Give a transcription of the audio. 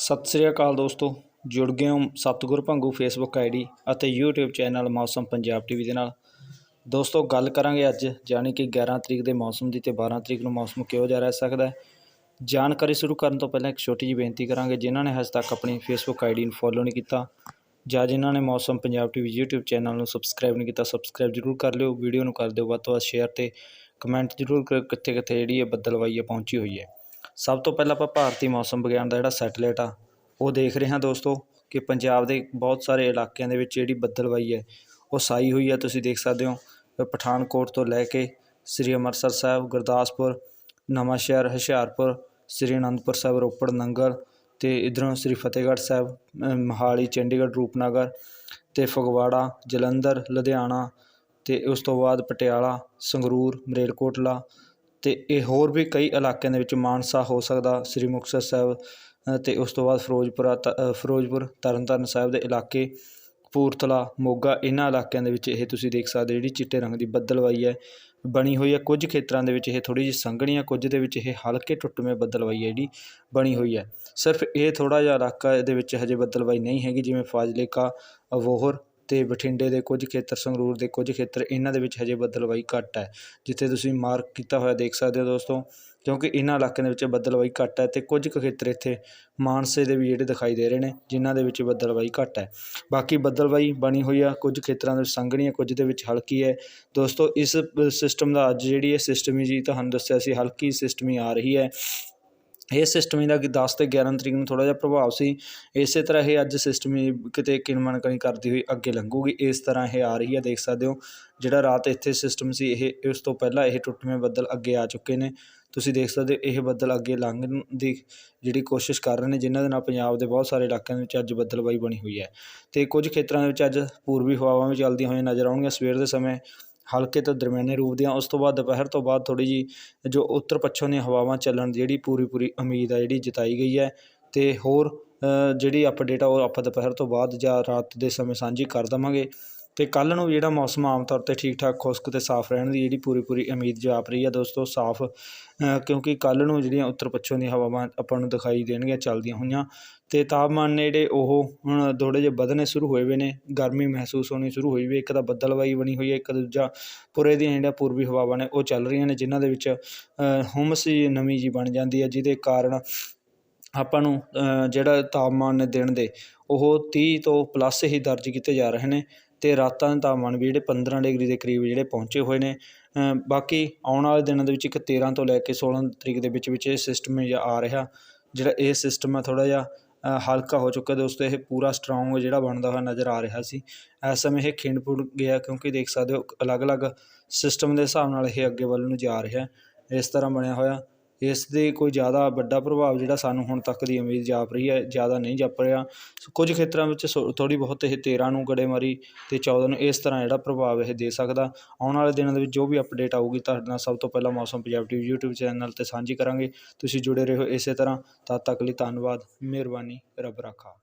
ਸਤਿ ਸ੍ਰੀ ਅਕਾਲ ਦੋਸਤੋ, ਜੁੜ ਗਏ ਹੋ ਸਤਿਗੁਰ ਭੰਗੂ ਫੇਸਬੁੱਕ ਆਈਡੀ ਅਤੇ YouTube channel Mausam Punjab TV ਦੇ ਨਾਲ। ਦੋਸਤੋ, ਗੱਲ ਕਰਾਂਗੇ ਅੱਜ, ਯਾਨੀ ਕਿ 11 ਤਰੀਕ ਦੇ ਮੌਸਮ ਦੀ ਤੇ 12 ਤਰੀਕ ਨੂੰ ਮੌਸਮ ਕਿਹੋ ਜਿਹਾ ਰਹਿ ਸਕਦਾ ਹੈ। ਜਾਣਕਾਰੀ ਸ਼ੁਰੂ ਕਰਨ ਤੋਂ ਪਹਿਲਾਂ ਇੱਕ ਛੋਟੀ ਜਿਹੀ ਬੇਨਤੀ ਕਰਾਂਗੇ, ਜਿਨ੍ਹਾਂ ਨੇ ਹਜੇ ਤੱਕ ਆਪਣੀ ਫੇਸਬੁੱਕ ਆਈਡੀ ਨੂੰ ਫੋਲੋ ਨਹੀਂ ਕੀਤਾ ਜਾਂ ਜਿਨ੍ਹਾਂ ਨੇ Mausam Punjab TV YouTube channel ਨੂੰ ਸਬਸਕ੍ਰਾਈਬ ਨਹੀਂ ਕੀਤਾ ਸਬਸਕ੍ਰਾਈਬ ਜ਼ਰੂਰ ਕਰ ਲਿਓ। ਵੀਡੀਓ ਨੂੰ ਕਰ ਦਿਓ ਵੱਧ ਤੋਂ ਵੱਧ ਸ਼ੇਅਰ ਤੇ ਕਮੈਂਟ ਜ਼ਰੂਰ ਕਰਿਓ ਕਿੱਥੇ ਕਿੱਥੇ ਜਿਹੜੀ ਇਹ ਬੱਦਲਵਾਈ ਹੈ, ਪਹੁੰਚੀ ਹੋਈ ਹੈ। ਸਭ ਤੋਂ ਪਹਿਲਾਂ ਆਪਾਂ ਭਾਰਤੀ ਮੌਸਮ ਵਿਗਿਆਨ ਦਾ ਜਿਹੜਾ ਸੈਟੇਲਾਈਟ ਆ ਉਹ ਦੇਖ ਰਹੇ ਹਾਂ ਦੋਸਤੋ ਕਿ ਪੰਜਾਬ ਦੇ ਬਹੁਤ ਸਾਰੇ ਇਲਾਕਿਆਂ ਦੇ ਵਿੱਚ ਜਿਹੜੀ ਬੱਦਲਵਾਈ ਹੈ ਉਹ ਸਾਈ ਹੋਈ ਹੈ। ਤੁਸੀਂ ਦੇਖ ਸਕਦੇ ਹੋ ਪਠਾਨਕੋਟ ਤੋਂ ਲੈ ਕੇ ਸ੍ਰੀ ਅੰਮ੍ਰਿਤਸਰ ਸਾਹਿਬ ਗੁਰਦਾਸਪੁਰ ਨਵਾਂਸ਼ਹਿਰ ਹੁਸ਼ਿਆਰਪੁਰ ਸ੍ਰੀ ਅਨੰਦਪੁਰ ਸਾਹਿਬ ਰੋਪੜ ਨੰਗਲ ਤੇ ਇਧਰੋਂ ਸ੍ਰੀ ਫਤਿਹਗੜ੍ਹ ਸਾਹਿਬ ਅ, ਮੋਹਾਲੀ ਚੰਡੀਗੜ੍ਹ ਰੂਪਨਗਰ ਤੇ ਫਗਵਾੜਾ ਜਲੰਧਰ ਲੁਧਿਆਣਾ ਤੇ ਉਸ ਤੋਂ ਬਾਅਦ ਪਟਿਆਲਾ ਸੰਗਰੂਰ ਮਰੇਲਕੋਟਲਾ ਤੇ ਇਹ ਹੋਰ ਵੀ ਕਈ ਇਲਾਕਿਆਂ ਦੇ ਵਿੱਚ ਮਾਨਸਾ ਹੋ ਸਕਦਾ ਸ੍ਰੀ ਮੁਕਤਸਰ ਸਾਹਿਬ ਅ, ਤੇ ਉਸ ਤੋਂ ਬਾਅਦ ਫਿਰੋਜ਼ਪੁਰਾ ਤ- ਅ, ਫਿਰੋਜ਼ਪੁਰ ਤਰਨਤਾਰਨ ਸਾਹਿਬ ਦੇ ਇਲਾਕੇ ਕਪੂਰਥਲਾ ਮੋਗਾ ਇਹਨਾਂ ਇਲਾਕਿਆਂ ਦੇ ਵਿੱਚ ਇਹ ਤੁਸੀਂ ਦੇਖ ਸਕਦੇ ਹੋ ਜਿਹੜੀ ਚਿੱਟੇ ਰੰਗ ਦੀ ਬੱਦਲਵਾਈ ਹੈ ਬਣੀ ਹੋਈ ਹੈ। ਕੁਝ ਖੇਤਰਾਂ ਦੇ ਵਿੱਚ ਇਹ ਥੋੜੀ ਜਿਹੀ ਸੰਘਣੀ ਹੈ ਕੁਝ ਦੇ ਵਿੱਚ ਇਹ ਹਲਕੇ ਟੁੱਟਵੇਂ ਬੱਦਲਵਾਈ ਹੈ ਜਿਹੜੀ ਬਣੀ ਹੋਈ ਹੈ। ਸਿਰਫ ਇਹ ਥੋੜਾ ਜਿਹਾ ਇਲਾਕਾ ਇਹਦੇ ਵਿੱਚ ਹਜੇ ਬੱਦਲਵਾਈ ਨਹੀਂ ਹੈਗੀ ਜਿਵੇਂ ਫਾਜ਼ਿਲਕਾ ਅਬੋਹਰ ਅਤੇ ਬਠਿੰਡੇ ਦੇ ਕੁਝ ਖੇਤਰ, ਸੰਗਰੂਰ ਦੇ ਕੁਝ ਖੇਤਰ ਇਹਨਾਂ ਦੇ ਵਿੱਚ ਹਜੇ ਬੱਦਲਵਾਈ ਘੱਟ ਹੈ, ਜਿੱਥੇ ਤੁਸੀਂ ਮਾਰਕ ਕੀਤਾ ਹੋਇਆ ਦੇਖ ਸਕਦੇ ਹੋ ਦੋਸਤੋ, ਕਿਉਂਕਿ ਇਹਨਾਂ ਇਲਾਕਿਆਂ ਦੇ ਵਿੱਚ ਬੱਦਲਵਾਈ ਘੱਟ ਹੈ ਅਤੇ ਕੁਝ ਕੁ ਖੇਤਰ ਇੱਥੇ ਮਾਨਸੇ ਦੇ ਵੀ ਜਿਹੜੇ ਦਿਖਾਈ ਦੇ ਰਹੇ ਨੇ, ਜਿਨ੍ਹਾਂ ਦੇ ਵਿੱਚ ਬੱਦਲਵਾਈ ਘੱਟ ਹੈ। ਬਾਕੀ ਬੱਦਲਵਾਈ ਬਣੀ ਹੋਈ ਆ, ਕੁਝ ਖੇਤਰਾਂ ਦੇ ਵਿੱਚ ਸੰਘਣੀ ਹੈ, ਕੁਝ ਦੇ ਵਿੱਚ ਹਲਕੀ ਹੈ। ਦੋਸਤੋ, ਇਸ ਸਿਸਟਮ ਦਾ ਅੱਜ ਜਿਹੜੀ ਇਹ ਸਿਸਟਮ ਜੀ ਤੁਹਾਨੂੰ ਦੱਸਿਆ ਸੀ, ਹਲਕੀ ਸਿਸਟਮ ਹੀ ਆ ਰਹੀ ਹੈ। ਇਹ ਸਿਸਟਮ ਇਹਦਾ ਕਿ 10 ਤੇ 11 ਤਰੀਕ ਨੂੰ ਥੋੜਾ ਜਿਹਾ ਪ੍ਰਭਾਵ ਸੀ। ਇਸੇ ਤਰ੍ਹਾਂ ਇਹ ਅੱਜ ਸਿਸਟਮ ਕਿਤੇ ਕਿਣਮਣਕਣੀ ਕਰਦੀ ਹੋਈ ਅੱਗੇ ਲੰਘੂਗੀ। ਇਸ ਤਰ੍ਹਾਂ ਇਹ ਆ ਰਹੀ ਹੈ, ਦੇਖ ਸਕਦੇ ਹੋ। ਜਿਹੜਾ ਰਾਤ ਇੱਥੇ ਸਿਸਟਮ ਸੀ, ਇਹ ਉਸ ਤੋਂ ਪਹਿਲਾਂ ਇਹ ਟੁੱਟਵੇਂ ਬੱਦਲ ਅੱਗੇ ਆ ਚੁੱਕੇ ਨੇ। ਤੁਸੀਂ ਦੇਖ ਸਕਦੇ ਹੋ, ਇਹ ਬੱਦਲ ਅੱਗੇ ਲੰਘਣ ਦੀ ਜਿਹੜੀ ਕੋਸ਼ਿਸ਼ ਕਰ ਰਹੇ ਨੇ, ਜਿਨ੍ਹਾਂ ਦੇ ਨਾਲ ਪੰਜਾਬ ਦੇ ਬਹੁਤ ਸਾਰੇ ਇਲਾਕਿਆਂ ਦੇ ਵਿੱਚ ਅੱਜ ਬੱਦਲਬਾਈ ਬਣੀ ਹੋਈ ਹੈ। ਤੇ ਕੁਝ ਖੇਤਰਾਂ ਦੇ ਵਿੱਚ ਅੱਜ ਪੂਰਬੀ ਹਵਾਵਾਂ ਵੀ ਚੱਲਦੀਆਂ ਹੋਈਆਂ ਨਜ਼ਰ ਆਉਣਗੀਆਂ। ਸਵੇਰ ਦੇ ਸਮੇਂ ਹਲਕੇ ਤੋਂ ਦਰਮਿਆਨੇ ਰੂਪ ਦੀਆਂ, ਉਸ ਤੋਂ ਬਾਅਦ ਦੁਪਹਿਰ ਤੋਂ ਬਾਅਦ ਥੋੜ੍ਹੀ ਜੀ ਜੋ ਉੱਤਰ ਪੱਛਮ ਦੀਆਂ ਹਵਾਵਾਂ ਚੱਲਣ ਦੀ ਜਿਹੜੀ ਪੂਰੀ ਪੂਰੀ ਉਮੀਦ ਆ, ਜਿਹੜੀ ਜਤਾਈ ਗਈ ਹੈ। ਅਤੇ ਹੋਰ ਜਿਹੜੀ ਅਪਡੇਟ ਆ, ਉਹ ਆਪਾਂ ਦੁਪਹਿਰ ਤੋਂ ਬਾਅਦ ਜਾਂ ਰਾਤ ਦੇ ਸਮੇਂ ਸਾਂਝੀ ਕਰ ਦੇਵਾਂਗੇ। ਤੇ ਕੱਲ ਨੂੰ ਜਿਹੜਾ ਮੌਸਮ ਆਮ ਤੌਰ ਤੇ ਠੀਕ ਠਾਕ ਖੁਸ਼ਕ ਤੇ ਸਾਫ਼ ਰਹਿਣ ਦੀ ਜਿਹੜੀ ਪੂਰੀ ਪੂਰੀ ਉਮੀਦ ਜਾਪ ਰਹੀ ਹੈ ਦੋਸਤੋ ਸਾਫ਼ ਕਿਉਂਕਿ ਕੱਲ ਨੂੰ ਜਿਹੜੀਆਂ ਉੱਤਰ ਪੱਛਮ ਦੀਆਂ ਹਵਾਵਾਂ ਆਪਾਂ ਨੂੰ ਦਿਖਾਈ ਦੇਣਗੀਆਂ ਚੱਲਦੀਆਂ ਹੋਈਆਂ। ਤੇ ਤਾਪਮਾਨ ਨੇ ਜਿਹੜੇ ਉਹ ਹੁਣ ਥੋੜੇ ਜਿਹੇ ਵਧਣੇ ਸ਼ੁਰੂ ਹੋਏ ਵੇ ਨੇ ਗਰਮੀ ਮਹਿਸੂਸ ਹੋਣੀ ਸ਼ੁਰੂ ਹੋਈ ਵੀ ਇੱਕ ਤਾਂ ਬੱਦਲਵਾਈ ਬਣੀ ਹੋਈ ਹੈ ਇੱਕ ਦੂਜਾ ਪੁਰੇ ਦੀਆਂ ਜਿਹੜੀਆਂ ਪੂਰਬੀ ਹਵਾਵਾਂ ਨੇ ਉਹ ਚੱਲ ਰਹੀਆਂ ਨੇ ਜਿਨ੍ਹਾਂ ਦੇ ਵਿੱਚ ਅ, ਹੁੰਮਸ ਜੀ ਨਮੀ ਜੀ ਬਣ ਜਾਂਦੀ ਹੈ ਜਿਹਦੇ ਕਾਰਨ ਆਪਾਂ ਨੂੰ ਜਿਹੜਾ ਤਾਪਮਾਨ ਨੇ ਦਿਨ ਦੇ ਉਹ 30 ਤੋਂ ਪਲੱਸ ਹੀ ਦਰਜ ਕੀਤੇ ਜਾ ਰਹੇ ਨੇ। ਅਤੇ ਰਾਤਾਂ ਦੇ ਤਾਪਮਾਨ ਵੀ ਜਿਹੜੇ 15 ਡਿਗਰੀ ਦੇ ਕਰੀਬ ਜਿਹੜੇ ਪਹੁੰਚੇ ਹੋਏ ਨੇ। ਬਾਕੀ ਆਉਣ ਵਾਲੇ ਦਿਨਾਂ ਦੇ ਵਿੱਚ ਇੱਕ 13 ਤੋਂ ਲੈ ਕੇ 16 ਤਰੀਕ ਦੇ ਵਿੱਚ ਵਿੱਚ ਇਹ ਸਿਸਟਮ ਜਿਹਾ ਆ ਰਿਹਾ, ਜਿਹੜਾ ਇਹ ਸਿਸਟਮ ਆ ਥੋੜ੍ਹਾ ਜਿਹਾ ਹਲਕਾ ਹੋ ਚੁੱਕਾ ਦੋਸਤੋ ਇਹ ਪੂਰਾ ਸਟਰੋਂਗ ਜਿਹੜਾ ਬਣਦਾ ਹੋਇਆ ਨਜ਼ਰ ਆ ਰਿਹਾ ਸੀ। ਇਸ ਸਮੇਂ ਇਹ ਖਿੰਡਪੁਰ ਗਿਆ ਕਿਉਂਕਿ ਦੇਖ ਸਕਦੇ ਹੋ ਅਲੱਗ-ਅਲੱਗ ਸਿਸਟਮ ਦੇ ਹਿਸਾਬ ਨਾਲ ਇਹ ਅੱਗੇ ਵੱਲ ਨੂੰ ਜਾ ਰਿਹਾ, ਇਸ ਤਰ੍ਹਾਂ ਬਣਿਆ ਹੋਇਆ। ਇਸ ਦੇ ਕੋਈ ਜ਼ਿਆਦਾ ਵੱਡਾ ਪ੍ਰਭਾਵ ਜਿਹੜਾ ਸਾਨੂੰ ਹੁਣ ਤੱਕ ਦੀ ਉਮੀਦ ਜਾਪ ਰਹੀ ਹੈ, ਜ਼ਿਆਦਾ ਨਹੀਂ ਜਾਪ ਰਿਹਾ। ਕੁਝ ਖੇਤਰਾਂ ਵਿੱਚ ਥੋੜੀ ਬਹੁਤ ਇਹ 13 ਨੂੰ ਗੜੇਮਾਰੀ ਤੇ 14 ਨੂੰ ਇਸ ਤਰ੍ਹਾਂ ਜਿਹੜਾ ਪ੍ਰਭਾਵ ਇਹ ਦੇ ਸਕਦਾ। ਆਉਣ ਵਾਲੇ ਦਿਨਾਂ ਦੇ ਵਿੱਚ ਜੋ ਵੀ ਅਪਡੇਟ ਆਊਗੀ ਤੁਹਾਡੇ ਨਾਲ ਸਭ ਤੋਂ ਪਹਿਲਾਂ ਮੌਸਮ ਪੰਜਾਬ ਟੀਵੀ YouTube ਚੈਨਲ ਤੇ ਸਾਂਝੀ ਕਰਾਂਗੇ। ਤੁਸੀਂ ਜੁੜੇ ਰਹੋ ਇਸੇ ਤਰ੍ਹਾਂ। ਤਦ ਤੱਕ ਲਈ ਧੰਨਵਾਦ, ਮਿਹਰਬਾਨੀ, ਰੱਬ ਰਾਖਾ।